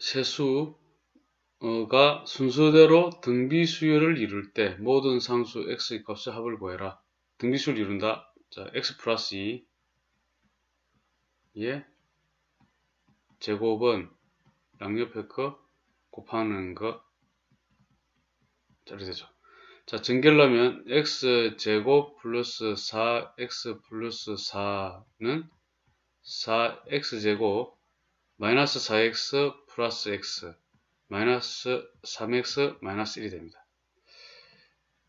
세수가 순서대로 등비 수열을 이룰 때 모든 상수 x의 값의 합을 구해라. 등비 수를 이룬다. 자, x 플러스 2 예. 제곱은 양옆의 거 곱하는 거 자리 되죠. 자, 전개하려면 x 제곱 플러스 4x 플러스 4는 4x 제곱 마이너스 4x 플러스 x 마이너스 3x 마이너스 1이 됩니다.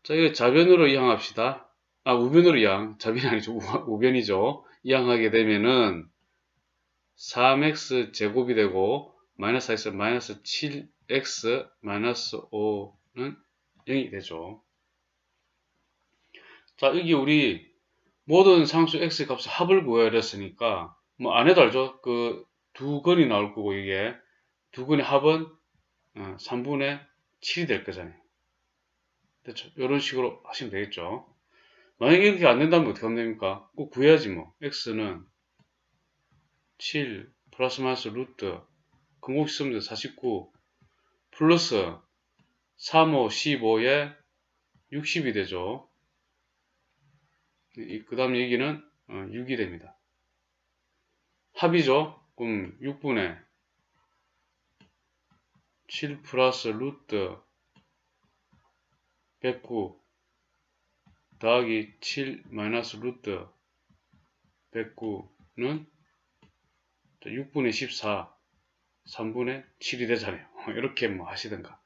자, 이거 자변으로 이항합시다. 아, 우변으로 이항. 자변이 아니죠. 우, 변이죠 이항하게 되면은 3x 제곱이 되고 마이너스 x 마이너스 7x 마이너스 5는 0이 되죠. 자, 여기 우리 모든 상수 x 값의 합을 구해야 됐으니까 뭐안 해도 알죠. 그 두 건이 나올 거고 이게 두 건의 합은 3분의 어, 7이 될 거잖아요. 됐죠? 이런 식으로 하시면 되겠죠. 만약에 이렇게 안 된다면 어떻게 하면 됩니까? 꼭 구해야지 뭐. x는 7 플러스 마이너스 루트 근곡식 쓰면 49 플러스 3, 5, 15에 60이 되죠. 그 다음 얘기는 6이 어, 됩니다. 합이죠. 그럼 6분의 7 플러스 루트 109 더하기 7 마이너스 루트 109는 6분의 14 3분의 7이 되잖아요. 이렇게 뭐 하시든가.